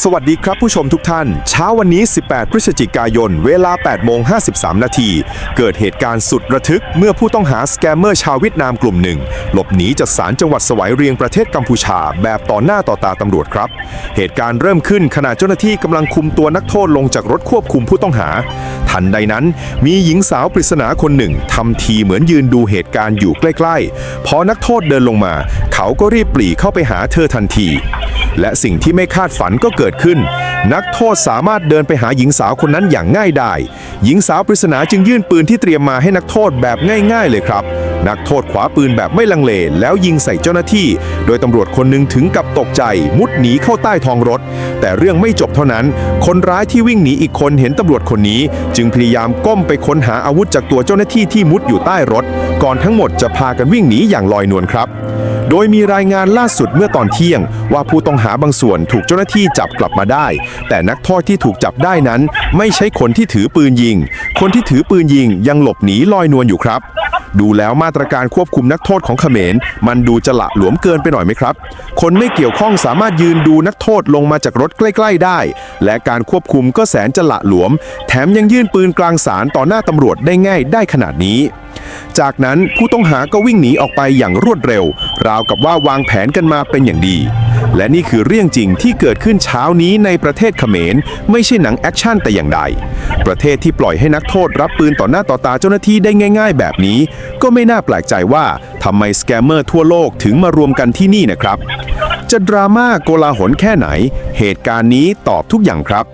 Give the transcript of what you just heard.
สวัสดีครับผู้ชมทุกท่าน เช้าวันนี้ 18 พฤศจิกายน เวลา 8 โมง 53 นาที เกิดเหตุการณ์สุดระทึก เมื่อผู้ต้องหาสแกมเมอร์ชาวเวียดนามกลุ่มหนึ่ง หลบหนีจากศาลจังหวัดสวายเรียงประเทศกัมพูชา แบบต่อหน้าต่อตาตำรวจครับ เหตุการณ์เริ่มขึ้นขณะเจ้าหน้าที่กำลังคุมตัวนักโทษลงจากรถควบคุมผู้ต้องหา ทันใดนั้น มีหญิงสาวปริศนาคนหนึ่งทำทีเหมือนยืนดูเหตุการณ์อยู่ใกล้ๆ พอนักโทษเดินลงมา เขาก็รีบปรีเข้าไปหาเธอทันที และสิ่งที่ไม่คาดฝันก็เกิดขึ้น นักโทษสามารถเดินไปหาหญิงสาวคนนั้นอย่างง่ายดายหญิงสาวปริศนาจึงยื่นปืนที่เตรียมมาให้นักโทษแบบง่าย ๆ เลยครับ นักโทษขวาปืนแบบไม่ลังเล แล้วยิงใส่เจ้าหน้าที่ โดยตำรวจคนหนึ่งถึงกับตกใจ มุดหนีเข้าใต้ท้องรถ แต่เรื่องไม่จบเท่านั้น คนร้ายที่วิ่งหนีอีกคนเห็นตำรวจคนนี้ จึงพยายามก้มไปค้นหาอาวุธจากตัวเจ้าหน้าที่ที่มุดอยู่ใต้รถ ก่อนทั้งหมดจะพากันวิ่งหนีอย่างลอยนวลครับ โดยมีรายงานล่าสุดเมื่อตอนเที่ยง ว่าผู้ต้องหาบางส่วนถูกเจ้าหน้าที่จับกลับมาได้ แต่นักโทษที่ถูกจับได้นั้น ไม่ใช่คนที่ถือปืนยิง คนที่ถือปืนยิงยังหลบหนีลอยนวลอยู่ครับ ดูแล้วมาตรการควบคุมนักโทษของเขมร มันดูจะละหลวมเกินไปหน่อยไหมครับ คนไม่เกี่ยวข้องสามารถยืนดูนักโทษลงมาจากรถใกล้ ๆ ได้ และการควบคุมก็แสนจะละหลวม แถมยังยื่นปืนกลางสารต่อหน้าตำรวจได้ง่ายได้ขนาดนี้ จากนั้นผู้ต้องหาก็วิ่งหนีออกไปอย่างรวดเร็ว ราวกับว่าวางแผนกันมาเป็นอย่างดี และนี่คือเรื่องจริงที่เกิดขึ้นเช้านี้ในประเทศเขมร ไม่ใช่หนังแอคชั่นแต่อย่างใด ประเทศที่ปล่อยให้นักโทษรับปืนต่อหน้าต่อตาเจ้าหน้าที่ได้ง่าย ๆ แบบนี้ ก็ไม่น่าแปลกใจว่าทำไมสแกมเมอร์ทั่วโลกถึงมารวมกันที่นี่นะครับ จะดราม่าโกลาหลแค่ไหน เหตุการณ์นี้ตอบทุกอย่างครับ